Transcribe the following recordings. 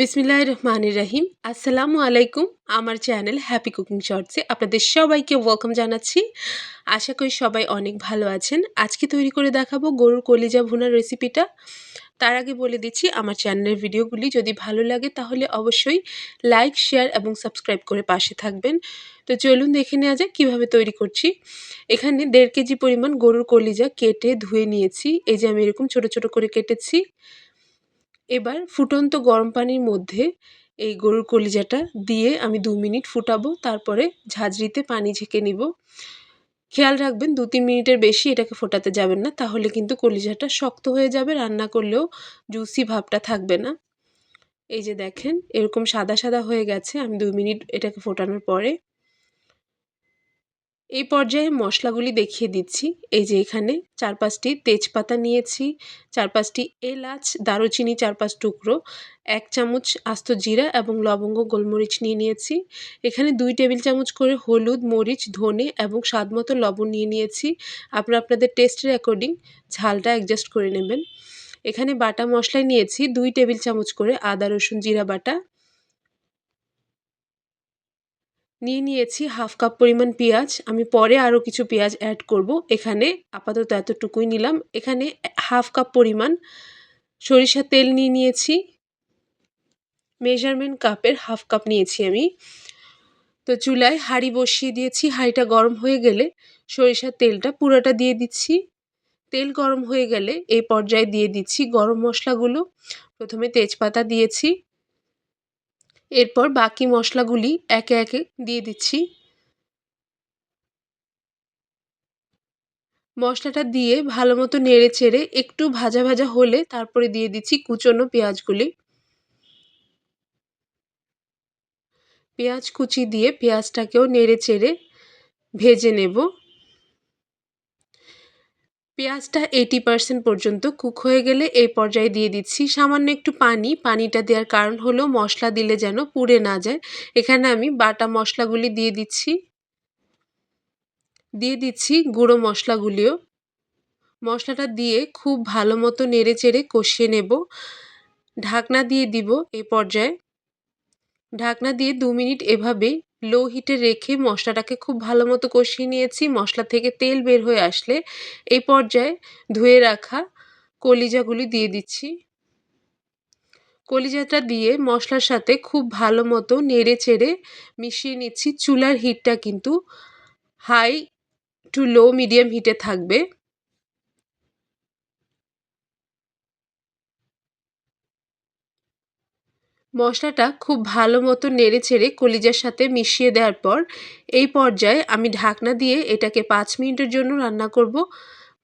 বিসমিল্লাহ রহমানির রাহিম আসসালামু আলাইকুম, আমার চ্যানেল হ্যাপি কুকিং শর্টসে আপনাদের সবাইকে ওয়েলকাম জানাচ্ছি। আশা করি সবাই অনেক ভালো আছেন। আজকে তৈরি করে দেখাবো গরুর কলিজা ভুনার রেসিপিটা। তার আগে বলে দিচ্ছি, আমার চ্যানেলের ভিডিওগুলি যদি ভালো লাগে তাহলে অবশ্যই লাইক, শেয়ার এবং সাবস্ক্রাইব করে পাশে থাকবেন। তো চলুন দেখে নেওয়া যাক কীভাবে তৈরি করছি। এখানে দেড় কেজি পরিমাণ গরুর কলিজা কেটে ধুয়ে নিয়েছি। এই যে আমি এরকম ছোট ছোট করে কেটেছি। এবার ফুটন্ত গরম পানির মধ্যে এই গরুর কলিজাটা দিয়ে আমি দু মিনিট ফুটাবো, তারপরে ঝাঁঝরিতে পানি ঝেঁকে নিব। খেয়াল রাখবেন, দু তিন মিনিটের বেশি এটাকে ফোটাতে যাবেন না, তাহলে কিন্তু কলিজাটা শক্ত হয়ে যাবে, রান্না করলেও জুসি ভাবটা থাকবে না। এই যে দেখেন, এরকম সাদা সাদা হয়ে গেছে, আমি দুই মিনিট এটাকে ফোটানোর পরে এই পর্যায়ে মশলাগুলি দেখিয়ে দিচ্ছি। এই যে এখানে চার পাঁচটি তেজপাতা নিয়েছি চার পাঁচটি এলাচ, দারুচিনি চার পাঁচ টুকরো, এক চামচ আস্ত জিরা এবং লবঙ্গ গোলমরিচ নিয়ে নিয়েছি। এখানে দুই টেবিল চামচ করে হলুদ, মরিচ, ধনে এবং স্বাদ মতো লবণ নিয়ে নিয়েছি। আপনারা আপনাদের টেস্টের অ্যাকর্ডিং ঝালটা অ্যাডজাস্ট করে নেবেন। এখানে বাটা মশলায় নিয়েছি দুই টেবিল চামচ করে আদা, রসুন, জিরা বাটা। নিয়ে নিয়েছি হাফ কাপ পরিমাণ পেঁয়াজ। আমি পরে আরও কিছু পেঁয়াজ অ্যাড করব। এখানে আপাতত এতটুকুই নিলাম। এখানে হাফ কাপ পরিমাণ সরিষার তেল নিয়ে নিয়েছি। মেজারমেন্ট কাপের হাফ কাপ নিয়েছি আমি। তো চুলায় হাঁড়ি বসিয়ে দিয়েছি। হাঁড়িটা গরম হয়ে গেলে সরিষার তেলটা পুরোটা দিয়ে দিচ্ছি। তেল গরম হয়ে গেলে এই পর্যায়ে দিয়ে দিচ্ছি গরম মশলাগুলো। প্রথমে তেজপাতা দিয়েছি। এরপর বাকি মশলাগুলি একে একে দিয়ে দিচ্ছি। মশলাটা দিয়ে ভালো মতো নেড়ে চেড়ে একটু ভাজা ভাজা হলে তারপরে দিয়ে দিচ্ছি কুচনো পেঁয়াজগুলি। পেঁয়াজ কুচি দিয়ে পেঁয়াজটাকেও নেড়ে চেড়ে ভেজে নেব। পেঁয়াজটা এইটি পার্সেন্ট পর্যন্ত কুক হয়ে গেলে এই পর্যায়ে দিয়ে দিচ্ছি সামান্য একটু পানি। পানিটা দেওয়ার কারণ হলো মশলা দিলে যেন পুড়ে না যায়। এখানে আমি বাটা মশলাগুলি দিয়ে দিচ্ছি। দিয়ে দিচ্ছি গুঁড়ো মশলাগুলিও। মশলাটা দিয়ে খুব ভালো মতো নেড়ে চেড়ে কষিয়ে নেব। ঢাকনা দিয়ে দিব এ পর্যায়ে। ঢাকনা দিয়ে দু মিনিট এভাবে লো হিটে রেখে মশলাটাকে খুব ভালো মতো কষিয়ে নিয়েছি। মশলা থেকে তেল বের হয়ে আসলে এই পর্যায়ে ধুয়ে রাখা কলিজাগুলি দিয়ে দিচ্ছি। কলিজাটা দিয়ে মশলার সাথে খুব ভালো মতো নেড়ে চেড়ে মিশিয়ে নিচ্ছি। চুলার হিটটা কিন্তু হাই টু লো মিডিয়াম হিটে থাকবে। মশলাটা খুব ভালো মতো নেড়ে ছেড়ে কলিজার সাথে মিশিয়ে দেওয়ার পর, এই পর্যায়ে আমি ঢাকনা দিয়ে এটাকে পাঁচ মিনিটের জন্য রান্না করব।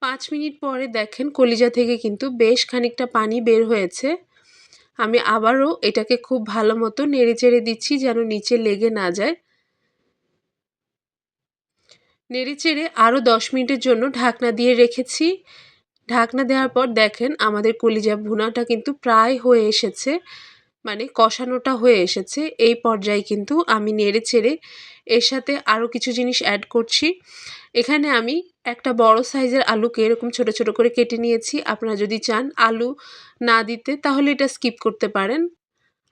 পাঁচ মিনিট পরে দেখেন কলিজা থেকে কিন্তু বেশ খানিকটা পানি বের হয়েছে। আমি আবারও এটাকে খুব ভালো মতো নেড়ে চেড়ে দিচ্ছি যেন নিচে লেগে না যায়। নেড়ে চেড়ে আরও দশ মিনিটের জন্য ঢাকনা দিয়ে রেখেছি। ঢাকনা দেওয়ার পর দেখেন আমাদের কলিজা ভুনাটা কিন্তু প্রায় হয়ে এসেছে। মানে কষানোটা হয়ে এসেছে। এই পর্যায়ে কিন্তু আমি নেড়ে ছেড়ে এর সাথে আরও কিছু জিনিস অ্যাড করছি। এখানে আমি একটা বড় সাইজের আলুকে এরকম ছোট ছোট করে কেটে নিয়েছি। আপনারা যদি চান আলু না দিতে, তাহলে এটা স্কিপ করতে পারেন।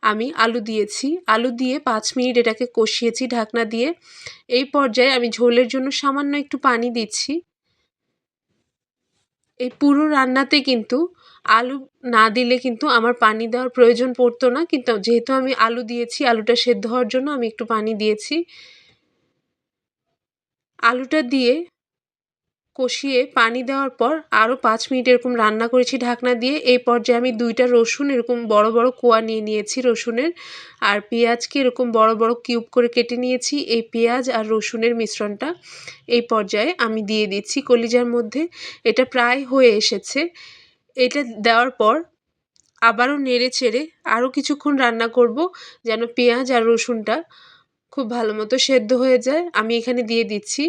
আমি আলু দিয়েছি। আলু দিয়ে পাঁচ মিনিট এটাকে কষিয়েছি ঢাকনা দিয়ে। এই পর্যায়ে আমি ঝোলের জন্য সামান্য একটু পানি দিচ্ছি। এই পুরো রান্নাতে কিন্তু আলু না দিলে কিন্তু আমার পানি দেওয়ার প্রয়োজন পড়তো না। কিন্তু যেহেতু আমি আলু দিয়েছি, আলুটা সেদ্ধ হওয়ার জন্য আমি একটু পানি দিয়েছি। আলুটা দিয়ে কষিয়ে পানি দেওয়ার পর আরও পাঁচ মিনিট এরকম রান্না করেছি ঢাকনা দিয়ে। এই পর্যায়ে আমি দুইটা রসুন, এরকম বড় বড় কোয়া নিয়ে নিয়েছি রসুনের। আর পেঁয়াজকে এরকম বড় বড় কিউব করে কেটে নিয়েছি এই পেঁয়াজ আর রসুনের মিশ্রণটা। এই পর্যায়ে আমি দিয়ে দিচ্ছি কলিজার মধ্যে। এটা প্রায় হয়ে এসেছে। এটা দেওয়ার পর আবারও নেড়ে চেড়ে আরও কিছুক্ষণ রান্না করব যেন পেঁয়াজ আর রসুনটা খুব ভালো মতো সেদ্ধ হয়ে যায়। আমি এখানে দিয়ে দিচ্ছি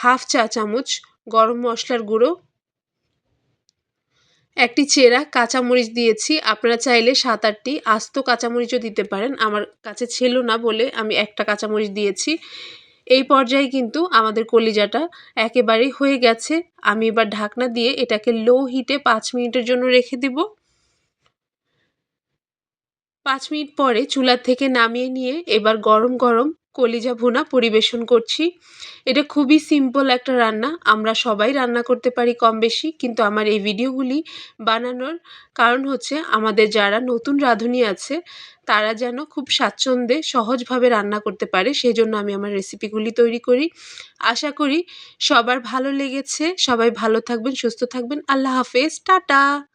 হাফ চা চামচ গরম মশলার গুঁড়ো। একটি চেরা কাঁচামরিচ দিয়েছি। আপনারা চাইলে সাত আটটি আস্ত কাঁচামরিচও দিতে পারেন। আমার কাছে ছিল না বলে আমি একটা কাঁচামরিচ দিয়েছি। এই পর্যায়ে কিন্তু আমাদের কলিজাটা একেবারেই হয়ে গেছে। আমি এবার ঢাকনা দিয়ে এটাকে লো হিটে পাঁচ মিনিটের জন্য রেখে দিব। পাঁচ মিনিট পরে চুলার থেকে নামিয়ে নিয়ে এবার গরম গরম কলিজা ভুনা পরিবেশন করছি। এটা খুবই সিম্পল একটা রান্না। আমরা সবাই রান্না করতে পারি কম বেশি, কিন্তু আমার এই ভিডিওগুলি বানানোর কারণ হচ্ছে আমাদের যারা নতুন রাঁধুনি আছে, তারা যেন খুব স্বাচ্ছন্দ্যে সহজভাবে রান্না করতে পারে সেই জন্য আমি আমার রেসিপিগুলি তৈরি করি। আশা করি সবার ভালো লেগেছে। সবাই ভালো থাকবেন, সুস্থ থাকবেন। আল্লাহ হাফেজ। টাটা!